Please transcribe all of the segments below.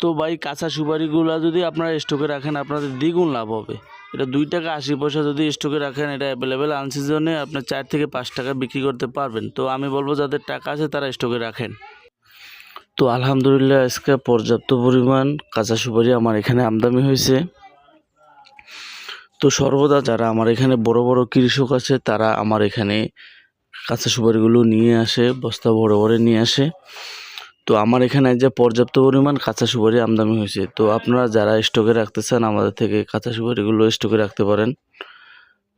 তো ভাই কাঁচা সুপারিগুলো যদি আপনারা স্টকে রাখেন, আপনাদের দ্বিগুণ লাভ হবে। এটা দুই টাকা আশি পয়সা যদি স্টকে রাখেন, এটা অ্যাভেলেবেল আনসিজনে আপনার চার থেকে পাঁচ টাকা বিক্রি করতে পারবেন। তো আমি বলব, যাদের টাকা আছে তারা স্টকে রাখেন। তো আলহামদুলিল্লাহ, আজকে পর্যাপ্ত পরিমাণ কাঁচা সুপারি আমার এখানে আমদানি হয়েছে। তো সর্বদা যারা আমার এখানে বড় বড় কৃষক আছে, তারা আমার এখানে কাঁচা সুপারিগুলো নিয়ে আসে, বস্তা বড় বড় নিয়ে আসে। তো আমার এখানে যে পর্যাপ্ত পরিমাণ কাঁচা সুপারি আমদানি হয়েছে, তো আপনারা যারা স্টকে রাখতে চান আমাদের থেকে কাঁচা সুপারিগুলো স্টকে রাখতে পারেন।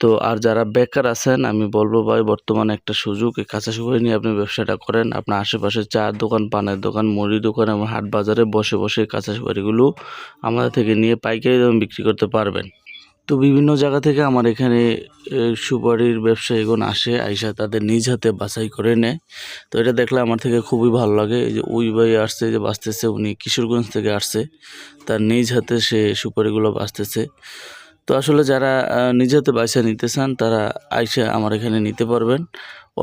তো আর যারা বেকার আছেন, আমি বলব ভাই, বর্তমানে একটা সুযোগ, এই কাঁচা সুপারি নিয়ে আপনি ব্যবসাটা করেন। আপনার আশেপাশে চার দোকান, পানের দোকান মুড়ি দোকান এবং হাট বাজারে বসে বসে কাঁচা সুপারিগুলো আমাদের থেকে নিয়ে পাইকারি দামে বিক্রি করতে পারবেন। তো বিভিন্ন জায়গা থেকে আমার এখানে সুপারির ব্যবসায়ীগণ আসে, আইসা তাদের নিজ হাতে বাছাই করে নেয়। তো এটা দেখলে আমার থেকে খুবই ভালো লাগে। যে ওই ভাই আসছে, যে বাঁচতেছে, উনি কিশোরগঞ্জ থেকে আসছে। তার নিজ হাতে সে সুপারিগুলো বাঁচতেছে। তো আসলে যারা নিজ হাতে বাইসা নিতে চান, তারা আইসা আমার এখানে নিতে পারবেন।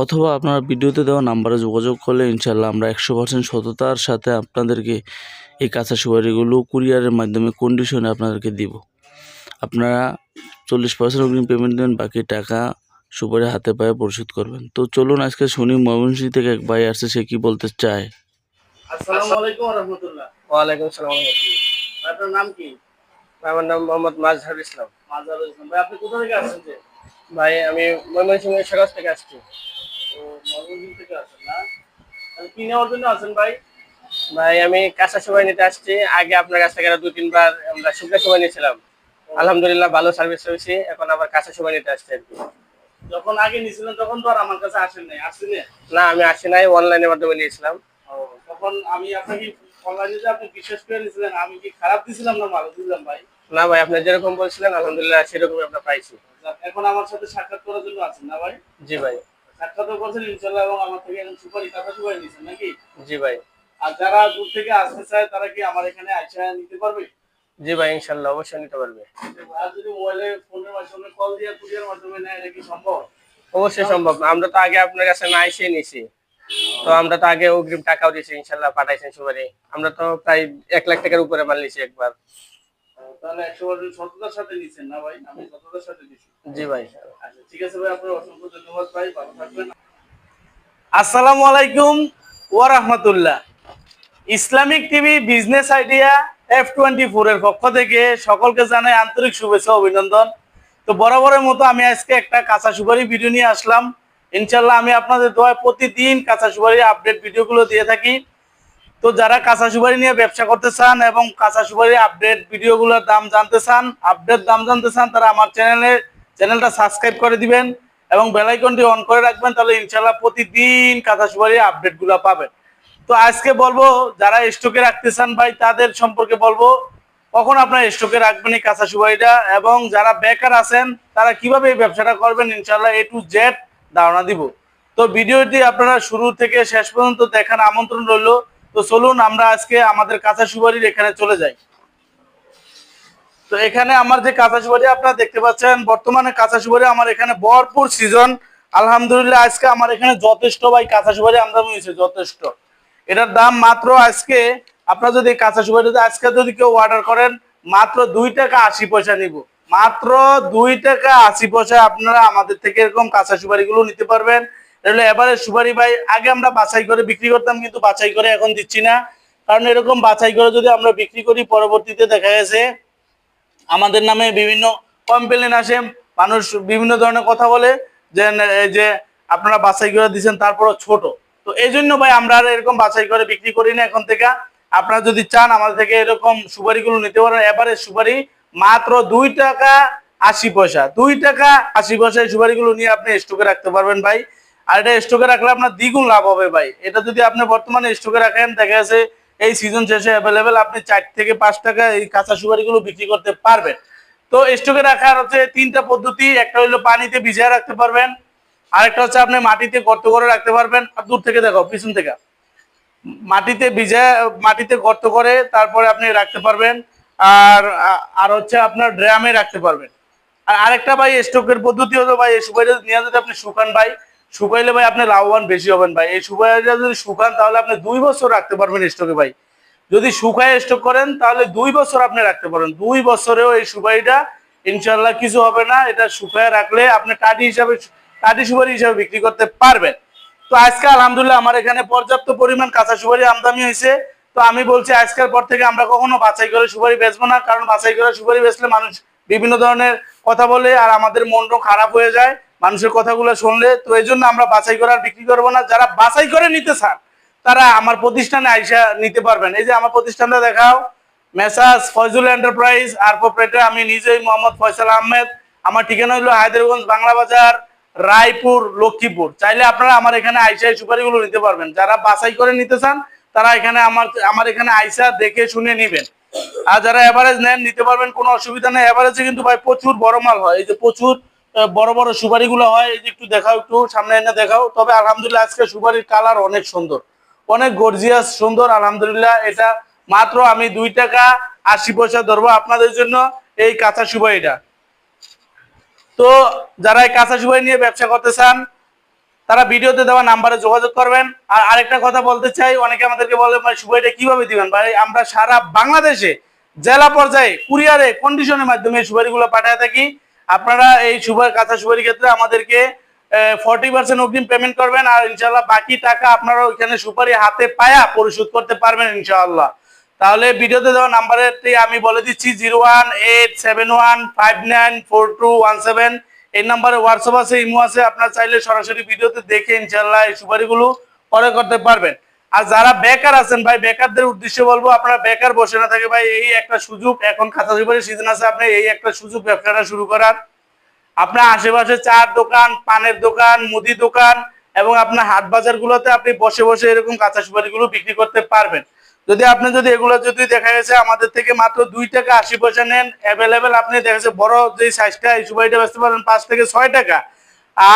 অথবা আপনারা ভিডিওতে দেওয়া নাম্বারে যোগাযোগ করলে ইনশাল্লাহ আমরা একশো পার্সেন্ট সততার সাথে আপনাদেরকে এই কাঁচা সুপারিগুলো কুরিয়ারের মাধ্যমে কন্ডিশনে আপনাদেরকে দিব। আপনারা চল্লিশ পার্সেন্ট অগ্রিম পেমেন্ট দেবেন বাকি টাকা সুপারে হাতে পায়ে পরিশোধ করবেন। তো চলুন আজকে শুনি ময়মনসিং থেকে এক ভাই আসছে সে কি বলতে চায়? আসসালামু আলাইকুম রহমতুল্লাহ। ওয়ালাইকুম আসসালাম আপনার নাম কি? আমার নাম মোহাম্মদ মাজহার ইসলাম। মাজারুল ইসলাম। ভাই আপনি কোথা থেকে আসছেন যে? ভাই আমি ময়মনসিংহ সকাল থেকে আসছি। ও ময়মনসিংহ থেকে আসেন না? কি নেওয়ার জন্য আসেন ভাই? ভাই আমি কাঁচা সময় নিতে আসছি। আগে আপনার কাছ থেকে দুই তিনবার আমরা শুকনো সময় নিয়েছিলাম। আলহামদুলিল্লাহ ভালো সার্ভিস হয়েছে এখন আবার কাছে সময় নিতে আসছি আর কি। যখন আগে নিছিলেন তখন তো আর আমার কাছে আসেন নাই। আসছিলেন না? আমি আসি নাই অনলাইনের মাধ্যমে নিয়েছিলাম। ও তখন আমি আপনাকে অনলাইনে যে আপনি বিশ্বাস করে নিয়েছিলেন আমি কি খারাপ দিছিলাম না ভালো দিলাম ভাই? না ভাই আপনি যেরকম বলছিলেন আলহামদুলিল্লাহ সেরকমই আমরা পাইছি। এখন আমার সাথে সাক্ষাৎ করার জন্য আছেন না ভাই? জি ভাই। সাক্ষাৎও করছেন ইনশাল্লাহ এবং আমার থেকে এখন সুপারি কাঁচা সুপারি নিয়েছেন নাকি? জি ভাই। আর যারা দূর থেকে আসতে চায় তারা কি আমার এখানে আইসা নিতে পারবে? জি ভাই ইনশাল্লাহ অবশ্যই নিতে পারবে। সম্ভব? অবশ্যই সম্ভব। আমরা তো আগে আপনার কাছে না এসে নিছি তো আমরা তো আগে অগ্রিম টাকাও দিয়েছি ইনশাল্লাহ পাঠাইছেন সুপারি। আমরা তো প্রায় এক লাখ টাকার উপরে মাল নিছি একবার। তাহলে সততার সাথে নিচ্ছেন না ভাই আমি সততার সাথে দিচ্ছি জি ভাই। আচ্ছা ঠিক আছে ভাই আপনার অসংখ্য ধন্যবাদ ভাই ভালো থাকবেন। আসসালামু আলাইকুম ওয়া রাহমাতুল্লাহ। Islamic TV business idea F twenty এর পক্ষ থেকে সকলকে জানাই আন্তরিক শুভেচ্ছা অভিনন্দন। তো বরাবরের মতো আমি আজকে একটা কাঁচা সুপারি ভিডিও নিয়ে আসলাম। ইনশাল্লাহ আমি আপনাদের দোয়ায় প্রতিদিন কাঁচা সুপারির আপডেট ভিডিওগুলো দিয়ে থাকি। তো যারা কাঁচা সুপারি নিয়ে ব্যবসা করতে চান এবং কাঁচা সুপারির আপডেট ভিডিওগুলোর দাম জানতে চান আপডেট দাম জানতে চান, তারা আমার চ্যানেলে চ্যানেলটা সাবস্ক্রাইব করে দিবেন এবং বেলাইকনটি অন করে রাখবেন, তাহলে ইনশাল্লাহ প্রতিদিন কাঁচা সুপারির আপডেটগুলো পাবেন। তো আজকে বলব, যারা স্টকে রাখতে চান ভাই, তাদের সম্পর্কে বলব, কখন আপনার স্টকে রাখবেন এই কাঁচা সুপারিটা এবং যারা বেকার আছেন, তারা কীভাবে এই ব্যবসাটা করবেন ইনশাল্লাহ এ টু জেড ধারণা দিব। তো ভিডিওটি আপনারা শুরু থেকে শেষ পর্যন্ত দেখার আমন্ত্রণ রইল। তো চলুন আমরা আজকে আমাদের কাঁচা সুপারির এখানে চলে যাই। তো এখানে আমার যে কাঁচা সুপারি আপনারা দেখতে পাচ্ছেন, বর্তমানে কাঁচা সুপারি আমার এখানে ভরপুর সিজন আলহামদুলিল্লাহ, আজকে আমার এখানে যথেষ্ট ভাই কাঁচা সুপারি আমদানি হয়েছে, যথেষ্ট। এটার দাম মাত্র আজকে, আপনারা যদি কাঁচা সুপারিতে আজকে যদি কেউ অর্ডার করেন, মাত্র দুই টাকা আশি পয়সা নিব। মাত্র দুই টাকা আশি পয়সা আপনারা আমাদের থেকে এরকম কাঁচা সুপারিগুলো নিতে পারবেন। এগুলো এবারে সুপারি ভাই, আগে আমরা বাছাই করে বিক্রি করতাম, কিন্তু বাছাই করে এখন দিচ্ছি না। কারণ এরকম বাছাই করে যদি আমরা বিক্রি করি, পরবর্তীতে দেখা গেছে আমাদের নামে বিভিন্ন কমপ্লেন আসে, মানুষ বিভিন্ন ধরনের কথা বলে, যে যে আপনারা বাছাই করে দিচ্ছেন তারপরও ছোট। তো এই জন্য ভাই আমরা আর এরকম বাছাই করে বিক্রি করি না এখন থেকে। আপনারা যদি চান আমাদের থেকে এরকম সুপারিগুলো নিতে পারেন এবারে সুপারি মাত্র দুই টাকা আশি পয়সা। দুই টাকা আশি পয়সা এই সুপারিগুলো নিয়ে আপনি স্টকে রাখতে পারবেন ভাই। আর এটা স্টকে রাখলে আপনার দ্বিগুণ লাভ হবে ভাই। এটা যদি আপনি বর্তমানে স্টকে রাখেন, দেখা যাচ্ছে এই সিজন শেষে অ্যাভেলেবেল আপনি চার থেকে পাঁচ টাকা এই কাঁচা সুপারিগুলো বিক্রি করতে পারবেন। তো স্টকে রাখার হচ্ছে তিনটা পদ্ধতি। একটা হলো পানিতে ভিজিয়ে রাখতে পারবেন আরেকটা হচ্ছে আপনি মাটিতে গর্ত করে রাখতে পারবেন। আর দূর থেকে দেখো, পিছন থেকে। মাটিতে ভিজে, মাটিতে গর্ত করে তারপরে আপনি রাখতে পারবেন। আর আর হচ্ছে আপনার ড্রামে রাখতে পারবেন। আর আরেকটা ভাই, স্টকের পদ্ধতি হলো ভাই, এই সুপারিটা নিয়ে যদি আপনি শুকান ভাই, শুকাইলে ভাই আপনি লাভবান বেশি হবেন ভাই। এই সুপারিটা যদি শুকান, তাহলে আপনি দুই বছর রাখতে পারবেন স্টকে ভাই। যদি শুকায় স্টক করেন, তাহলে দুই বছর আপনি রাখতে পারেন। দুই বছরেও এই সুপারিটা ইনশাল্লাহ কিছু হবে না। এটা শুকায় রাখলে আপনি কাঠি হিসাবে কাঠি সুপারি হিসাবে বিক্রি করতে পারবেন। তো আজকে আলহামদুলিল্লাহ আমার এখানে পর্যাপ্ত পরিমাণ কাঁচা সুপারি আমদানি হয়েছে। তো আমি বলছি, আজকের পর থেকে আমরা কখনো বাছাই করে সুপারি বেচবো না, কারণ বাছাই করে সুপারি বেচলে মানুষ বিভিন্ন ধরনের কথা বলে আর আমাদের মনটাও খারাপ হয়ে যায় মানুষের কথাগুলো শুনলে। তো এই জন্য আমরা বাছাই করে আর বিক্রি করব না। যারা বাছাই করে নিতে চান, তারা আমার প্রতিষ্ঠানে আইসা নিতে পারবেন। এই যে আমার প্রতিষ্ঠানটা দেখাও মেসাজ ফয়জুল এন্টারপ্রাইজ আর আমি নিজেই মোহাম্মদ ফয়সাল আহমেদ। আমার ঠিকানা হলো হায়দ্রাবাদ বাংলা বাজার। রায়পুর, লক্ষ্মীপুর। চাইলে আপনারা আমার এখানে আইসা সুপারিগুলো নিতে পারবেন। যারা বাছাই করে নিতে চান, তারা এখানে আমার আমার এখানে আইসা দেখে শুনে নিবেন। আর যারা এভারেজ নেন, নিতে পারবেন, কোনো অসুবিধা নেই। এভারেজে কিন্তু ভাই প্রচুর বড় মাল হয়। এই যে প্রচুর বড় বড় সুপারিগুলো হয়, এই যে একটু দেখাও, একটু সামনে এনে দেখাও। তবে আলহামদুলিল্লাহ আজকে সুপারির কালার অনেক সুন্দর। অনেক গর্জিয়াস সুন্দর। আলহামদুলিল্লাহ এটা মাত্র আমি দুই টাকা আশি পয়সা ধরবো আপনাদের জন্য এই কাঁচা সুপারিটা। তো যারা এই কাঁচা সুপারি নিয়ে ব্যবসা করতে চান, তারা ভিডিওতে দেওয়া নাম্বারে যোগাযোগ করবেন। আর আরেকটা কথা বলতে চাই, অনেকে আমাদেরকে বলে, ভাই কীভাবে দিবেন? ভাই, আমরা সারা বাংলাদেশে জেলা পর্যায়ে কুরিয়ারে কন্ডিশনের মাধ্যমে সুপারিগুলো পাঠায় থাকি। আপনারা এই সুপারি কাঁচা সুপারি ক্ষেত্রে আমাদেরকে ফর্টি পার্সেন্ট অগ্রিম পেমেন্ট করবেন। আর ইনশাল্লাহ বাকি টাকা আপনারা ওইখানে সুপারি হাতে পায়া পরিশোধ করতে পারবেন ইনশাআল্লাহ। তাহলে ভিডিওতে দেওয়া নাম্বারটি আমি বলে দিচ্ছি, zero one eight seven one five nine four two one seven. এই নাম্বারে হোয়াটসঅ্যাপ আছে, ইমো আছে, আপনার চাইলে সরাসরি ভিডিওতে দেখে ইনশাল্লাহ এই সুপারিগুলো পরে করতে পারবেন। আর যারা বেকার আছেন ভাই, বেকারদের উদ্দেশ্যে বলব, আপনারা বেকার বসে না থাকে ভাই, এই একটা সুযোগ, এখন খাতা সুপারি সিজন আছে, আপনি এই একটা সুযোগ ব্যবসাটা শুরু করার। আপনার আশেপাশে চার দোকান, পানের দোকান, মুদি দোকান, এবং আপনার হাট বাজার গুলোতে আপনি বসে বসে এরকম কাঁচা সুপারিগুলো বিক্রি করতে পারবেন। যদি আপনি যদি এগুলো যদি দেখা গেছে আমাদের থেকে মাত্র দুই টাকা আশি পয়সা নেন অ্যাভেলেবেল আপনি দেখা যাচ্ছে বড় যে সাইজটা এই সুপারিটা বেচতে পারেন পাঁচ থেকে ছয় টাকা।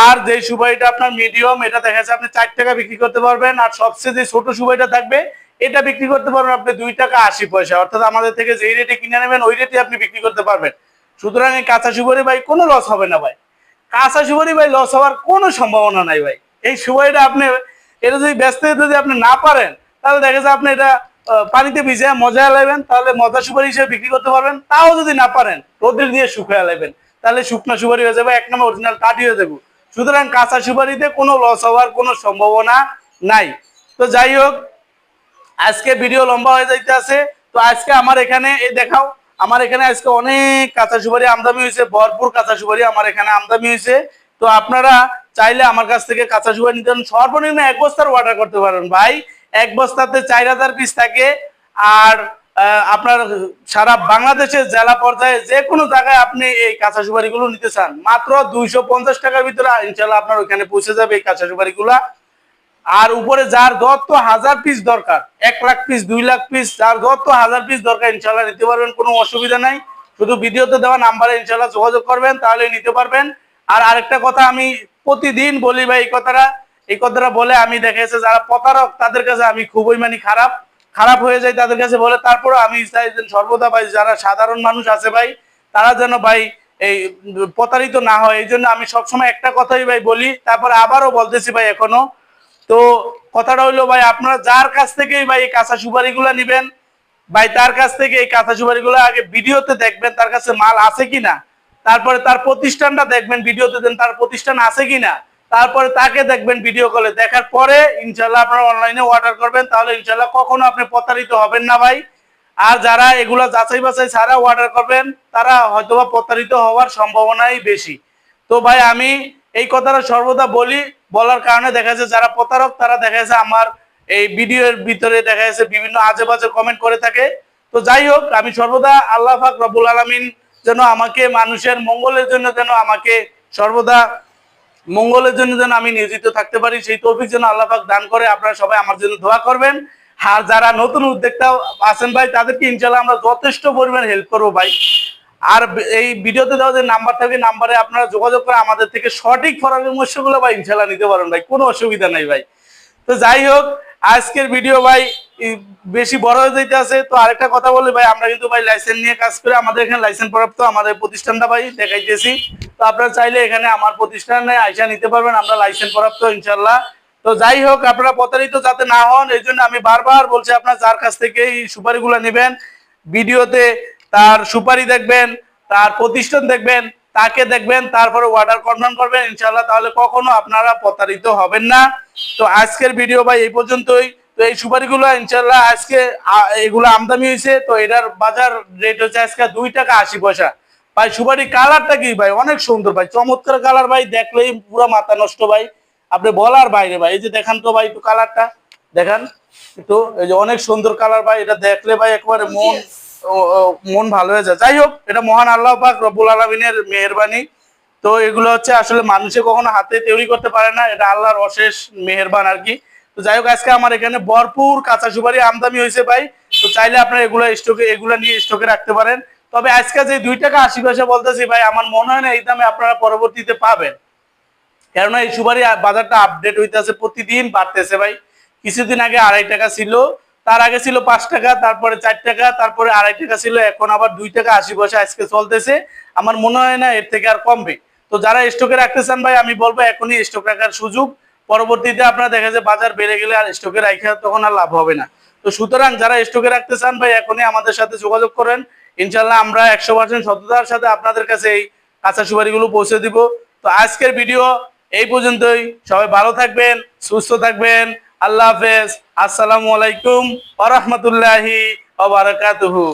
আর যে সুপারিটা আপনার মিডিয়াম এটা দেখা যাচ্ছে আপনি চার টাকা বিক্রি করতে পারবেন। আর সবচেয়ে যে ছোট সুপারিটা থাকবে, এটা বিক্রি করতে পারবেন আপনি দুই টাকা আশি পয়সা। অর্থাৎ আমাদের থেকে যেই রেটে কিনে নেবেন, ওই রেটে আপনি বিক্রি করতে পারবেন। সুতরাং এই কাঁচা সুপারি ভাই, কোনো লস হবে না ভাই। কাঁচা সুপারি ভাই লস হওয়ার কোনো সম্ভাবনা নাই ভাই। এই সুপারিটা আপনি, এটা যদি ব্যস্ত যদি আপনি না পারেন, তাহলে দেখা যায় আপনি এটা পানিতে ভিজে মজা লাইবেন তাহলে মজা সুপারি হিসেবে বিক্রি করতে পারবেন। তাও যদি না পারেন রোদের দিয়ে শুকিয়ে লাইবেন তাহলে শুকনা সুপারি হয়ে যাবে, এক নম্বর অরিজিনাল কাঠি হয়ে যাবে। সুতরাং কাঁচা সুপারিতে কোনো লস হওয়ার কোনো সম্ভাবনা নাই। তো যাই হোক, আজকে ভিডিও লম্বা হয়ে যাইতে আছে। তো আজকে আমার এখানে, এই দেখাও, আমার এখানে আজকে অনেক কাঁচা সুপারি আমদানি হয়েছে, ভরপুর কাঁচা সুপারি আমার এখানে আমদানি হয়েছে। তো আপনারা চাইলে আমার কাছ থেকে কাঁচা সুপারি নিতে পারেন। সর্বনিম্ন এক বস্তার অর্ডার করতে পারেন ভাই। এক বস্তাতে চার হাজার পিস থাকে। আর আপনার সারা বাংলাদেশের জেলা পর্যায়ে যে কোনো জায়গায় আপনি এই কাঁচা সুপারিগুলো নিতে চান। মাত্র দুইশো পঞ্চাশ টাকার ভিতরে ইনশাল্লাহ আপনার ওইখানে পৌঁছে যাবে এই কাঁচা সুপারিগুলা। আর উপরে যার যত হাজার পিস দরকার, এক লাখ পিস দুই লাখ পিস যার যত হাজার পিস দরকার ইনশাল্লাহ নিতে পারবেন, কোনো অসুবিধা নাই। শুধু ভিডিওতে দেওয়া নাম্বারে ইনশাল্লাহ যোগাযোগ করবেন, তাহলে নিতে পারবেন। আর আরেকটা কথা আমি প্রতিদিন বলি ভাই এই কথাটা এই কথাটা বলে আমি দেখেছে যারা প্রতারক, তাদের কাছে আমি খুবই মানে খারাপ খারাপ হয়ে যায় তাদের কাছে বলে তারপরে আমি সর্বদা ভাই যারা সাধারণ মানুষ আছে ভাই, তারা যেন ভাই এই প্রতারিত না হয়, এই জন্য আমি সবসময় একটা কথাই ভাই বলি, তারপরে আবারও বলতেছি ভাই এখনও। তো কথাটা হইল ভাই, আপনারা যার কাছ থেকেই ভাই এই কাঁচা সুপারিগুলো নেবেন, ভাই তার কাছ থেকে এই কাঁচা সুপারিগুলো আগে ভিডিওতে দেখবেন তার কাছে মাল আছে কিনা, তারপরে তার প্রতিষ্ঠানটা দেখবেন, ভিডিওতে দেন তার প্রতিষ্ঠান আছে কিনা। তারপরে তাকে দেখবেন ভিডিও কলে দেখার পরে ইনশাল্লাহ আপনারা অনলাইনে অর্ডার করবেন, তাহলে ইনশাল্লাহ কখনো আপনি প্রতারিত হবেন না ভাই। আর যারা এগুলা যাচাই বাছাই ছাড়া অর্ডার করবেন, তারা হয়তোবা প্রতারিত হওয়ার সম্ভাবনাই বেশি। তো ভাই, আমি এই কথাটা সর্বদা বলি, বলার কারণে দেখা যাচ্ছে যারা প্রতারক, তারা দেখা যাচ্ছে আমার এই ভিডিওর ভিতরে দেখা যাচ্ছে বিভিন্ন আজে বাজে কমেন্ট করে থাকে। তো যাই হোক, আমি সর্বদা আল্লাহ পাক রব্বুল আলমিন যেন আমাকে মানুষের মঙ্গলের জন্য যেন আমাকে সর্বদা মঙ্গলের জন্য যেন আমি নিয়োজিত থাকতে পারি, সেই তৌফিক যেন আল্লাহ পাক দান করে। আপনারা সবাই আমার জন্য দোয়া করবেন। আর যারা নতুন উদ্যোক্তা আছেন ভাই, তাদেরকে ইনশাল্লাহ আমরা যথেষ্ট পরিমাণ হেল্প করব ভাই। আর এই ভিডিওতে দেওয়া যে নাম্বার থাকে নাম্বারে আপনারা যোগাযোগ করে আমাদের থেকে সঠিক পরামর্শগুলো ভাই ইনশাল্লাহ নিতে পারেন ভাই। কোনো অসুবিধা নাই ভাই। তো যাই হোক আজকের ভিডিও ভাই বেশি বড় হয়ে যাইতে আছে, তো আরেকটা কথা বলি ভাই, আমরা কিন্তু ভাই লাইসেন্স নিয়ে কাজ করে আমাদের এখানে লাইসেন্স প্রাপ্ত আমাদের প্রতিষ্ঠানটা ভাই দেখাইতেছি। তো আপনারা চাইলে এখানে আমার প্রতিষ্ঠানে আইসা নিতে পারবেন, আমরা লাইসেন্স প্রাপ্ত ইনশাল্লাহ তো যাই হোক, আপনারা প্রতারিত যাতে না হন, এই জন্য আমি বারবার বলছি, আপনার যার কাছ থেকে এই সুপারিগুলো নেবেন, ভিডিওতে তার সুপারি দেখবেন, তার প্রতিষ্ঠান দেখবেন তাকে দেখবেন, তারপরে অর্ডার কনফার্ম করবেন ইনশাল্লাহ তাহলে কখনো আপনারা প্রতারিত হবেন না। তো আজকের ভিডিও ভাই এই পর্যন্তই। তো এই সুপারিগুলো ইনশাল্লাহ আজকে এগুলো আমদানি হয়েছে, তো এটার বাজার রেট হচ্ছে আজকে দুই টাকা আশি পয়সা। ভাই, সুপারি কালারটা কি ভাই? অনেক সুন্দর ভাই, চমৎকার কালার ভাই, দেখলেই পুরো মাথা নষ্ট ভাই। আপনি বলার বাইরে ভাই, এই যে দেখান তো ভাই একটু কালারটা দেখান, একটু, এই যে অনেক সুন্দর কালার ভাই, এটা দেখলে ভাই একবারে মন মন ভালো হয়ে যায়। যাই হোক, এটা মহান আল্লাহ পাক রব্বুল আলমিনের মেহরবানি। তো এগুলো হচ্ছে আসলে মানুষে কখনো হাতে তৈরি করতে পারে না, এটা আল্লাহর অশেষ মেহেরবান আর কি। তো যাই হোক, আজকে আমার এখানে ভরপুর কাঁচা সুপারি আমদানি হয়েছে ভাই। তো চাইলে আপনারা এগুলো স্টকে এগুলো নিয়ে স্টকে রাখতে পারেন। তবে আজকে যে দুই টাকা আশি পয়সা বলতেছি ভাই, আমার মনে হয় না এই দামে আপনারা পরবর্তীতে পাবেন। কেননা এই সুপারি বাজারটা আপডেট হইতেছে, প্রতিদিন বাড়তেছে ভাই। কিছুদিন আগে আড়াই টাকা ছিল তার আগে ছিল পাঁচ টাকা, তারপরে চার টাকা, তারপরে আড়াই টাকা ছিল, এখন আবার দুই টাকা আশি পয়সা আজকে চলতেছে। আমার মনে হয় না এর থেকে আর কমবে। তো যারা স্টকে রাখতে চান ভাই, আমি বলব এখনই স্টক রাখার সুযোগ। পরবর্তীতে আপনারা দেখা যায় বাজার বেড়ে গেলে আর স্টকে রাখা তখন আর লাভ হবে না। তো সুতরাং যারা স্টকে রাখতে চান ভাই, এখনই আমাদের সাথে যোগাযোগ করেন। ইনশাল্লাহ আমরা একশো পার্সেন্ট সততার সাথে আপনাদের কাছে এই কাঁচা সুপারিগুলো পৌঁছে দিব। তো আজকের ভিডিও এই পর্যন্তই। সবাই ভালো থাকবেন, সুস্থ থাকবেন। আল্লাহ হাফেজ। আসসালামু আলাইকুম আহমতুল্লাহি রাহমাতুল্লাহি